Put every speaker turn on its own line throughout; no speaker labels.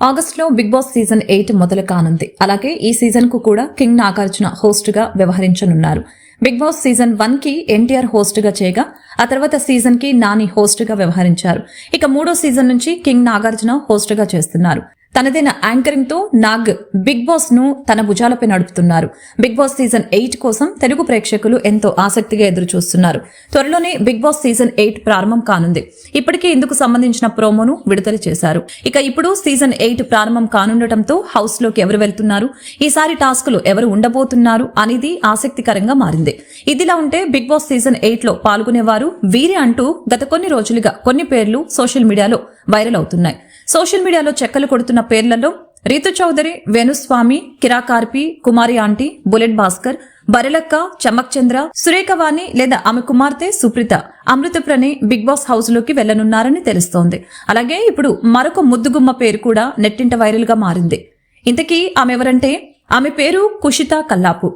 ఆగస్టులో big Boss season eight మొదలు కానుంది అలాగే ఈ సీజన్కు కూడా కింగ్ నాగార్జున హోస్ట్గా వ్యవహరించనున్నారు. బిగ్ బాస్ సీజన్ వన్కి ఎన్టీఆర్ హోస్ట్గా చేయగా ఆ తర్వాత సీజన్కి నాని హోస్ట్గా వ్యవహరించారు. ఇక మూడో సీజన్ నుంచి కింగ్ నాగార్జున హోస్ట్గా చేస్తున్నారు. తనదైన యాంకరింగ్తో నాగ్ బిగ్ బాస్ను తన భుజాలపై నడుపుతున్నారు. బిగ్ బాస్ సీజన్ ఎయిట్ కోసం తెలుగు ప్రేక్షకులు ఎంతో ఆసక్తిగా ఎదురు చూస్తున్నారు త్వరలోనే బిగ్ బాస్ సీజన్ ఎయిట్ ప్రారంభం కానుంది. ఇప్పటికే ఇందుకు సంబంధించిన ప్రోమోను విడుదల చేశారు. ఇక ఇప్పుడు సీజన్ ఎయిట్ ప్రారంభం కానుండటంతో హౌస్లోకి ఎవరు వెళ్తున్నారు? ఈసారి టాస్కులు ఎవరు ఉండబోతున్నారు అనేది ఆసక్తికరంగా మారింది. ఇదిలా ఉంటే బిగ్ బాస్ సీజన్ ఎయిట్లో పాల్గొనేవారు వీరే అంటూ గత కొన్ని రోజులుగా కొన్ని పేర్లు సోషల్ మీడియాలో వైరల్ అవుతున్నాయి. సోషల్ మీడియాలో చెక్కలు కొడుతున్న పేర్లలో రీతు చౌదరి వేణుస్వామి కిరాకార్పి కుమారి ఆంటీ బుల్లెట్ భాస్కర్ బరెలక్క చమక్ చంద్ర సురేఖవాణి లేదా ఆమె కుమార్తె సుప్రీత అమృతప్రని బిగ్ బాస్ హౌస్లోకి వెళ్ళనున్నారని తెలుస్తోంది. అలాగే ఇప్పుడు మరొక ముద్దుగుమ్మ పేరు కూడా నెట్టింట వైరల్గా మారింది. ఇంతకీ ఆమె ఎవరంటే ఆమె పేరు కుషిత కల్లాపు.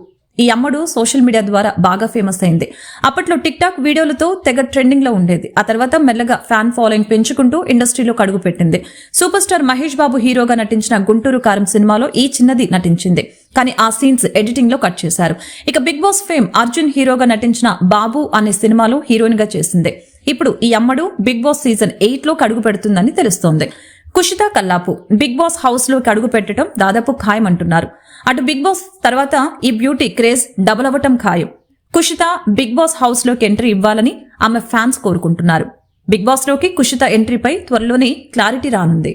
ఈ అమ్మడు సోషల్ మీడియా ద్వారా బాగా ఫేమస్ అయింది. అప్పట్లో టిక్ టాక్ వీడియోలతో తెగ ట్రెండింగ్లో ఉండేది. ఆ తర్వాత మెల్లగా ఫ్యాన్ ఫాలోయింగ్ పెంచుకుంటూ ఇండస్ట్రీలో కడుగు పెట్టింది. సూపర్ స్టార్ మహేష్ బాబు హీరోగా నటించిన గుంటూరు కారం సినిమాలో ఈ చిన్నది నటించింది. కానీ ఆ సీన్స్ ఎడిటింగ్లో కట్ చేశారు. ఇక బిగ్ బాస్ ఫేమ్ అర్జున్ హీరోగా నటించిన బాబు అనే సినిమాలో హీరోయిన్గా చేసింది. ఇప్పుడు ఈ అమ్మడు బిగ్ బాస్ సీజన్ ఎయిట్లో కడుగు పెడుతుందని తెలుస్తోంది. కుషిత కల్లాపు బిగ్ బాస్ హౌస్లోకి అడుగు పెట్టడం దాదాపు ఖాయం అంటున్నారు అటు బిగ్ బాస్ తర్వాత ఈ బ్యూటీ క్రేజ్ డబుల్ అవ్వటం ఖాయం. కుషిత బిగ్ బాస్ హౌస్లోకి ఎంట్రీ ఇవ్వాలని ఆమె ఫ్యాన్స్ కోరుకుంటున్నారు. బిగ్ బాస్లోకి కుషిత ఎంట్రీపై త్వరలోనే క్లారిటీ రానుంది.